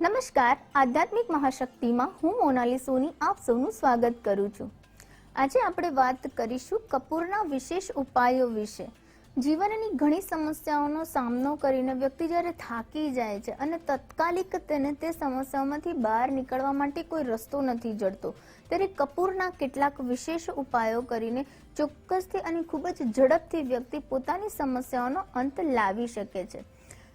નમસ્કાર, આધ્યાત્મિક મહાશક્તિમાં હું મોનાલી સોની આપ સૌનું સ્વાગત કરું છું. આજે આપણે વાત કરીશું કપૂરના વિશેષ ઉપાયો વિશે. જીવનની ઘણી સમસ્યાઓનો સામનો કરીને વ્યક્તિ જ્યારે થાકી જાય છે અને તત્કાલિક તેને તે સમસ્યાઓમાંથી બહાર નીકળવા માટે કોઈ રસ્તો નથી જડતો, ત્યારે કપૂરના કેટલાક વિશેષ ઉપાયો કરીને ચોક્કસથી અને ખૂબ જ ઝડપથી વ્યક્તિ પોતાની સમસ્યાઓનો અંત લાવી શકે છે.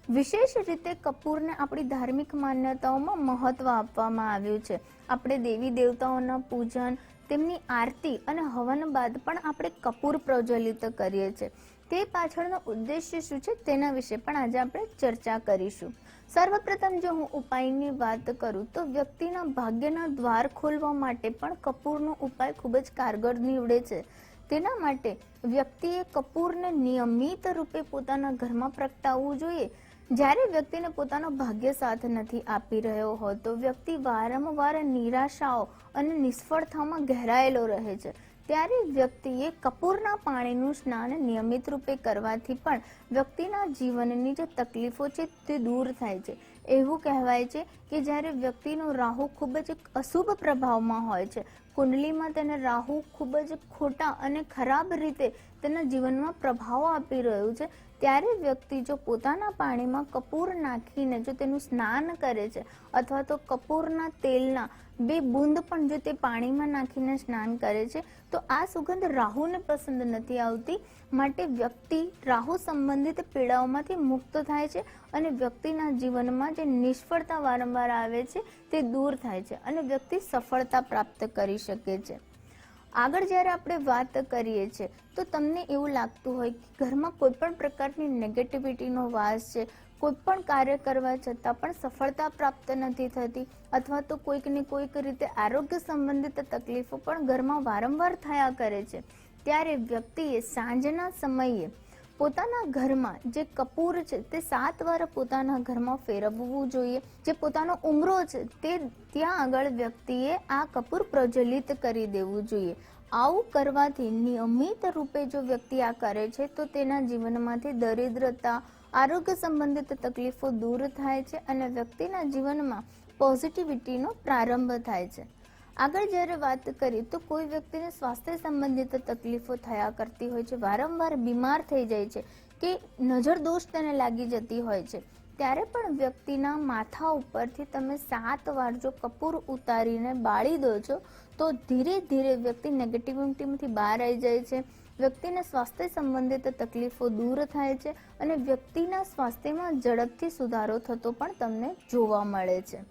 વિશેષ રીતે કપૂરને આપણી ધાર્મિક માન્યતાઓમાં મહત્વ આપવામાં આવ્યું છે. આપણે દેવી દેવતાઓના પૂજન, તેમની આરતી અને હવન બાદ પણ આપણે કપૂર પ્રજ્વલિત કરીએ છીએ. તે પાછળનો ઉદ્દેશ્ય શું છે તેના વિશે પણ આજે આપણે ચર્ચા કરીશું. સર્વપ્રથમ જો હું ઉપાયની વાત કરું તો વ્યક્તિના ભાગ્યના દ્વાર ખોલવા માટે પણ કપૂરનો ઉપાય ખૂબ જ કારગર નીવડે છે. તેના માટે વ્યક્તિએ કપૂરને નિયમિત રૂપે પોતાના ઘરમાં પ્રગટાવવું જોઈએ. જ્યારે વ્યક્તિને પોતાનો ભાગ્ય સાથ નથી આપી રહ્યો હોય તો વ્યક્તિ વારંવાર નિરાશાઓ અને નિષ્ફળતામાં ઘેરાયેલો રહે છે. ત્યારે વ્યક્તિએ કપૂરના પાણીનું સ્નાન નિયમિત રૂપે કરવાથી પણ વ્યક્તિના જીવનની જે તકલીફો છે તે દૂર થાય છે. એવું કહેવાય છે કે જ્યારે વ્યક્તિનો રાહુ ખૂબ જ અશુભ પ્રભાવમાં હોય છે, કુંડલીમાં તેને રાહુ ખૂબ જ ખોટા અને ખરાબ રીતે તેના જીવનમાં પ્રભાવ આપી રહ્યું છે, ત્યારે વ્યક્તિ જો પોતાના પાણીમાં કપૂર નાખીને જો તેનું સ્નાન કરે છે અથવા તો કપૂરના તેલના બે બૂંદ પણ જો તે પાણીમાં નાખીને સ્નાન કરે છે, તો આ સુગંધ રાહુને પસંદ નથી આવતી. માટે વ્યક્તિ રાહુ સંબંધિત પીડાઓમાંથી મુક્ત થાય છે અને વ્યક્તિના જીવનમાં જે નિષ્ફળતા વારંવાર આવે છે તે દૂર થાય છે અને વ્યક્તિ સફળતા પ્રાપ્ત કરી શકે છે. આગળ જ્યારે આપણે વાત કરીએ છીએ, તો તમને એવું લાગતું હોય કે ઘરમાં કોઈ પણ પ્રકારની નેગેટિવિટીનો વાસ છે કોઈ પણ કાર્ય કરવા છતાં પણ સફળતા પ્રાપ્ત નથી થતી, અથવા તો કોઈકને કોઈક રીતે આરોગ્ય સંબંધિત તકલીફો પણ ઘરમાં વારંવાર થયા કરે છે. ત્યારે વ્યક્તિએ સાંજના સમયે પોતાના ઘરમાં જે કપૂર છે, તે સાત વાર પોતાના ઘરમાં ફેરવવું જોઈએ. જે પોતાનો ઉમરો છે, તે ત્યાં આગળ વ્યક્તિએ આ કપૂર પ્રજ્વલિત કરી દેવું જોઈએ. આવું કરવાથી નિયમિત રૂપે જો વ્યક્તિ આ કરે છે, તો તેના જીવનમાંથી દરિદ્રતા, આરોગ્ય સંબંધિત તકલીફો દૂર થાય છે અને વ્યક્તિના જીવનમાં પોઝિટિવિટીનો પ્રારંભ થાય છે. આગળ જ્યારે વાત કરીએ તો કોઈ વ્યક્તિને સ્વાસ્થ્ય સંબંધિત તકલીફો થયા કરતી હોય છે, વારંવાર બીમાર થઈ જાય છે કે નજર દોષ તેને લાગી જતી હોય છે, ત્યારે પણ વ્યક્તિના માથા ઉપરથી તમે સાત વાર જો કપૂર ઉતારીને બાળી દો છો, તો ધીરે ધીરે વ્યક્તિ નેગેટિવિટીમાંથી બહાર આવી જાય છે, વ્યક્તિને સ્વાસ્થ્ય સંબંધિત તકલીફો દૂર થાય છે અને વ્યક્તિના સ્વાસ્થ્યમાં ઝડપથી સુધારો થતો પણ તમને જોવા મળે છે.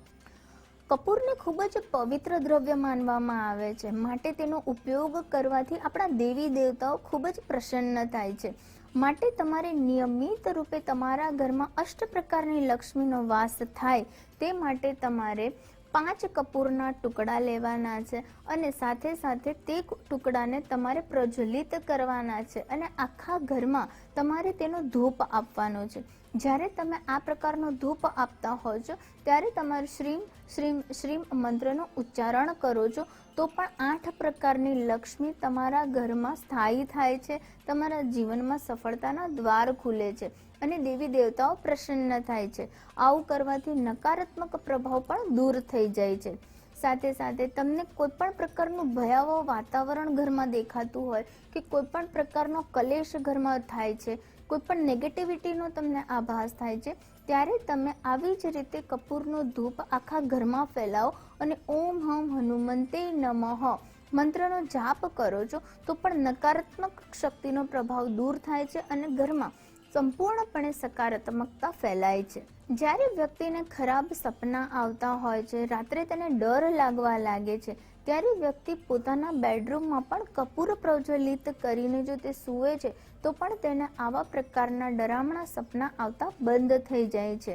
કપૂરને ખૂબ જ પવિત્ર દ્રવ્ય માનવામાં આવે છે. માટે તેનો ઉપયોગ કરવાથી આપણા દેવી દેવતાઓ ખૂબ જ પ્રસન્ન થાય છે. માટે તમારે નિયમિત રૂપે તમારા ઘરમાં અષ્ટ પ્રકારની લક્ષ્મીનો વાસ થાય તે માટે તમારે પાંચ કપૂરના ટુકડા લેવાના છે અને સાથે સાથે તે ટુકડાને તમારે પ્રજ્વલિત કરવાના છે અને આખા ઘરમાં તમારે તેનો ધૂપ આપવાનો છે. જ્યારે તમે આ પ્રકારનો ધૂપ આપતા હો છો, ત્યારે તમારે શ્રીમ શ્રીમ શ્રીમ મંત્રનું ઉચ્ચારણ કરો છો. તો પણ આઠ પ્રકારની લક્ષ્મી તમારા ઘરમાં સ્થાયી થાય છે. તમારા જીવનમાં સફળતાના દ્વાર ખુલે છે અને દેવી દેવતાઓ પ્રસન્ન થાય છે. આવું કરવાથી નકારાત્મક પ્રભાવ પણ દૂર થઈ જાય છે. સાથે સાથે તમને કોઈ પણ પ્રકારનું ભયાવહ વાતાવરણ ઘરમાં દેખાતું હોય કે કોઈ પણ પ્રકારનો કલેશ ઘરમાં થાય છે કોઈ પણ નેગેટિવિટીનો તમને આભાસ થાય છે, ત્યારે તમે આવી જ રીતે કપૂરનો ધૂપ આખા ઘરમાં ફેલાવો અને ઓમ હમ હનુમંતે નમઃ મંત્રનો જાપ કરો છો, તો પણ નકારાત્મક શક્તિનો પ્રભાવ દૂર થાય છે અને ઘરમાં સંપૂર્ણપણે સકારાત્મકતા ફેલાય છે. જ્યારે વ્યક્તિને ખરાબ સપના આવતા હોય છે, રાત્રે તેને ડર લાગવા લાગે છે, ત્યારે વ્યક્તિ પોતાના બેડરૂમમાં પણ કપૂર પ્રજ્વલિત કરીને જો તે સૂવે છે, તો પણ તેને આવા પ્રકારના ડરામણા સપના આવતા બંધ થઈ જાય છે.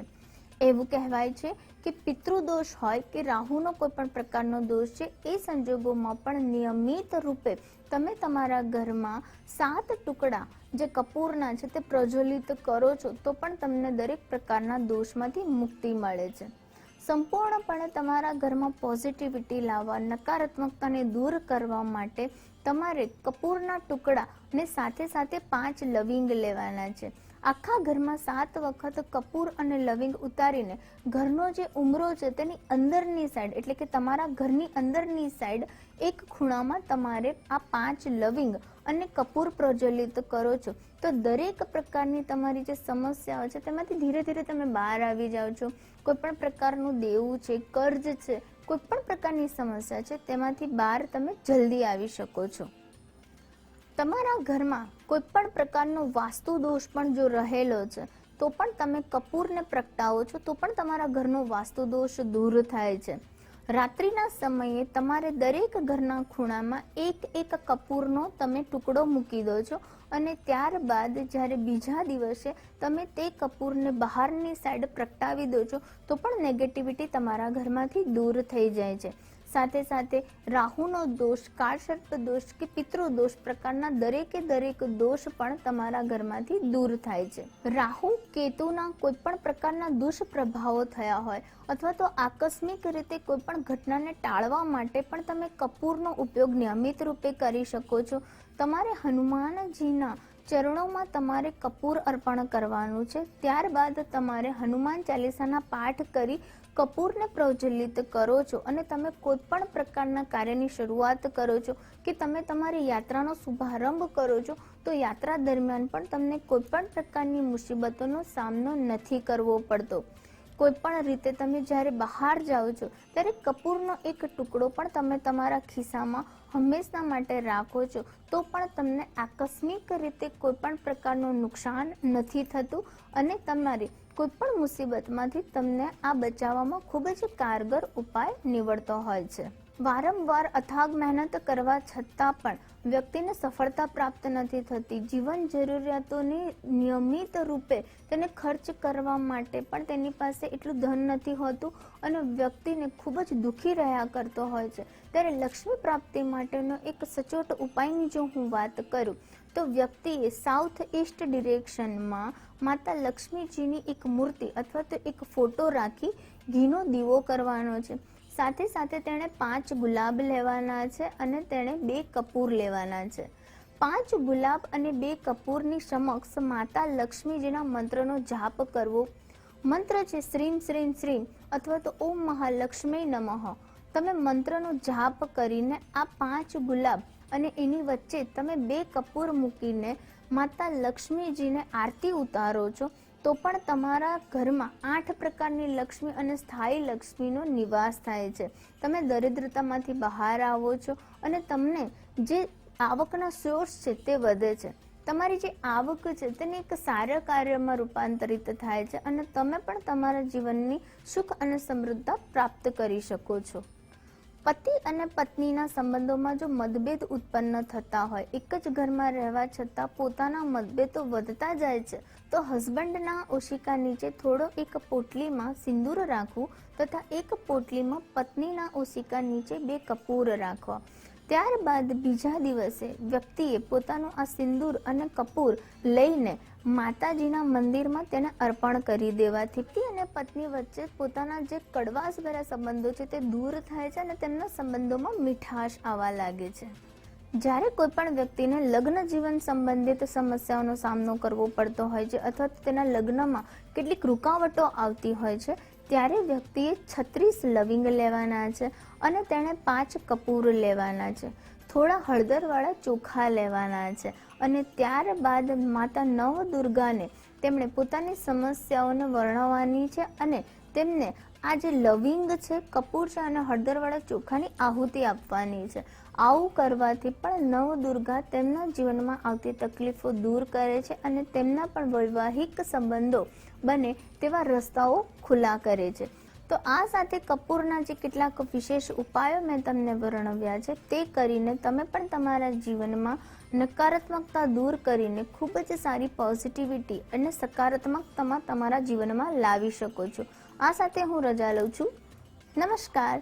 એવું કહેવાય છે કે પિતૃદોષ હોય કે રાહુનો કોઈ પણ પ્રકારનો દોષ છે, એ સંજોગોમાં પણ નિયમિત રૂપે તમે તમારા ઘરમાં સાત ટુકડા જે કપૂરના છે તે પ્રજ્વલિત કરો છો, તો પણ તમને દરેક પ્રકારના દોષમાંથી મુક્તિ મળે છે. સંપૂર્ણપણે તમારા ઘરમાં પોઝિટિવિટી લાવવા, નકારાત્મકતાને દૂર કરવા માટે તમારે કપૂરના ટુકડા અને સાથે સાથે પાંચ લવિંગ લેવાના છે. આખા ઘરમાં સાત વખત કપૂર અને લવિંગ ઉતારીને ઘરનો જે ઉમરો છે તેની અંદરની સાઈડ એટલે કે તમારા ઘરની અંદરની સાઈડ એક ખૂણામાં તમારે આ પાંચ લવિંગ અને કપૂર પ્રજ્વલિત કરો છો. તો દરેક પ્રકારની તમારી જે સમસ્યાઓ છે તેમાંથી ધીરે ધીરે તમે બહાર આવી જાઓ છો. કોઈ પણ પ્રકારનું દેવું છે, કર્જ છે કોઈ પણ પ્રકારની સમસ્યા છે, તેમાંથી બહાર તમે જલ્દી આવી શકો છો. તમારા ઘરમાં કોઈ પણ પ્રકારનો વાસ્તુ દોષ પણ જો રહેલો છે, તો પણ તમે કપૂરને પ્રગટાવો છો, તો પણ તમારા ઘરનો વાસ્તુ દોષ દૂર થાય છે. રાત્રિના સમયે તમારે દરેક ઘરના ખૂણામાં એક એક કપૂરનો તમે ટુકડો મૂકી દો છો અને ત્યારબાદ જ્યારે બીજા દિવસે તમે તે કપૂરને બહારની સાઈડ પ્રગટાવી દો છો, તો પણ નેગેટિવિટી તમારા ઘરમાંથી દૂર થઈ જાય છે. સાથે સાથે રાહુનો દોષ કાળસર્પ દોષ કે પિતૃ દોષ પ્રકારના દરેકે દરેક દોષ પણ તમારા ઘરમાંથી દૂર થાય છે. રાહુ કેતુના કોઈ પણ પ્રકારના દુષ્પ્રભાવો થયા હોય અથવા તો આકસ્મિક રીતે કોઈ પણ ઘટનાને ટાળવા માટે પણ તમે કપૂરનો ઉપયોગ નિયમિત રૂપે કરી શકો છો. તમારે હનુમાનજીના ચરણોમાં તમારે કપૂર અર્પણ કરવાનું છે. ત્યારબાદ તમારે હનુમાન ચાલીસાના પાઠ કરી કપૂરને પ્રજ્વલિત કરો છો અને તમે કોઈ પણ પ્રકારના કાર્યની શરૂઆત કરો છો કે તમે તમારી યાત્રાનો શુભારંભ કરો છો, તો યાત્રા દરમિયાન પણ તમને કોઈ પણ પ્રકારની મુસીબતોનો સામનો નથી કરવો પડતો. કોઈ પણ રીતે તમે જ્યારે બહાર જાઓ છો, ત્યારે કપૂરનો એક ટુકડો પણ તમે તમારા ખિસ્સામાં હંમેશા માટે રાખો છો, તો પણ તમને આકસ્મિક રીતે કોઈ પણ પ્રકારનું નુકસાન નથી થતું અને તમારી કોઈ પણ મુસીબતમાંથી તમને આ બચાવવામાં ખૂબ જ કારગર ઉપાય નીવડતો હોય છે. વારંવાર અથાગ મહેનત કરવા છતાં પણ વ્યક્તિને સફળતા પ્રાપ્ત નથી થતી. જીવન જરૂરિયાતોની નિયમિત રૂપે તેને ખર્ચ કરવા માટે પણ તેની પાસે એટલું ધન નથી હોતું અને વ્યક્તિને ખૂબ જ દુઃખી રહ્યા કરતો હોય છે. ત્યારે લક્ષ્મી પ્રાપ્તિ માટેનો એક સચોટ ઉપાયની જો હું વાત કરું તો વ્યક્તિએ સાઉથ ઈસ્ટ ડિરેક્શનમાં માતા લક્ષ્મીજીની એક મૂર્તિ અથવા તો એક ફોટો રાખી ઘીનો દીવો કરવાનો છે. સાથે સાથે તેણે પાંચ ગુલાબ લેવાના છે અને તેણે બે કપૂર લેવાના છે. પાંચ ગુલાબ અને બે કપૂરની સમક્ષ માતા લક્ષ્મીજીના મંત્રનો જાપ કરવો. મંત્ર છે શ્રીમ શ્રીમ શ્રીમ અથવા તો ઓમ મહાલક્ષ્મી નમઃ. તમે મંત્રનો જાપ કરીને આ પાંચ ગુલાબ અને એની વચ્ચે તમે બે કપૂર મૂકીને માતા લક્ષ્મીજીને આરતી ઉતારો છો, તો પણ તમારા ઘરમાં આઠ પ્રકારની લક્ષ્મી અને સ્થાયી લક્ષ્મીનો નિવાસ થાય છે. તમે દરિદ્રતામાંથી બહાર આવો છો અને તમને જે આવકના સોર્સ છે તે વધે છે. તમારી જે આવક છે તેને એક સારા કાર્યમાં રૂપાંતરિત થાય છે અને તમે પણ તમારા જીવનની સુખ અને સમૃદ્ધતા પ્રાપ્ત કરી શકો છો. પતિ અને પત્નીના સંબંધોમાં જો મતભેદ ઉત્પન્ન થતા હોય, એક જ ઘરમાં રહેવા છતાં પોતાના મતભેદો વધતા જાય છે, તો હસબન્ડના ઓશિકા નીચે થોડો એક પોટલીમાં સિંદૂર રાખવું તથા એક પોટલીમાં પત્નીના ઓશિકા નીચે બે કપૂર રાખવા. ત્યારબાદ બીજા દિવસે વ્યક્તિએ પોતાનું આ સિંદૂર અને કપૂર લઈને માતાજીના મંદિરમાં તેને અર્પણ કરી દેવાથી પતિ અને પત્ની વચ્ચે પોતાના જે કડવાશભર્યા સંબંધો છે તે દૂર થાય છે અને તેમના સંબંધોમાં મીઠાશ આવવા લાગે છે. જ્યારે કોઈ પણ વ્યક્તિને લગ્ન જીવન સંબંધિત સમસ્યાઓનો સામનો કરવો પડતો હોય છે અથવા તેના લગ્નમાં કેટલીક રૂકાવટો આવતી હોય છે ત્યારે વ્યક્તિએ છત્રીસ લવિંગ લેવાના છે અને તેણે પાંચ કપૂર લેવાના છે. થોડા હળદરવાળા ચોખા લેવાના છે અને ત્યારબાદ માતા નવ દુર્ગાને તેમણે પોતાની સમસ્યાઓને વર્ણવવાની છે અને તેમને આ જે લવિંગ છે, કપૂર છે અને હળદરવાળા ચોખાની આહુતિ આપવાની છે. આવું કરવાથી પણ નવ દુર્ગા તેમના જીવનમાં આવતી તકલીફો દૂર કરે છે અને તેમના પણ વૈવાહિક સંબંધો બને તેવા રસ્તાઓ ખુલ્લા કરે છે. તો આ સાથે કપૂરના જે કેટલાક વિશેષ ઉપાયો મેં તમને વર્ણવ્યા છે, તે કરીને તમે પણ તમારા જીવનમાં નકારાત્મકતા દૂર કરીને ખૂબ જ સારી પોઝિટિવિટી અને સકારાત્મકતામાં તમારા જીવનમાં લાવી શકો છો. આ સાથે હું રજા લઉં છું. નમસ્કાર.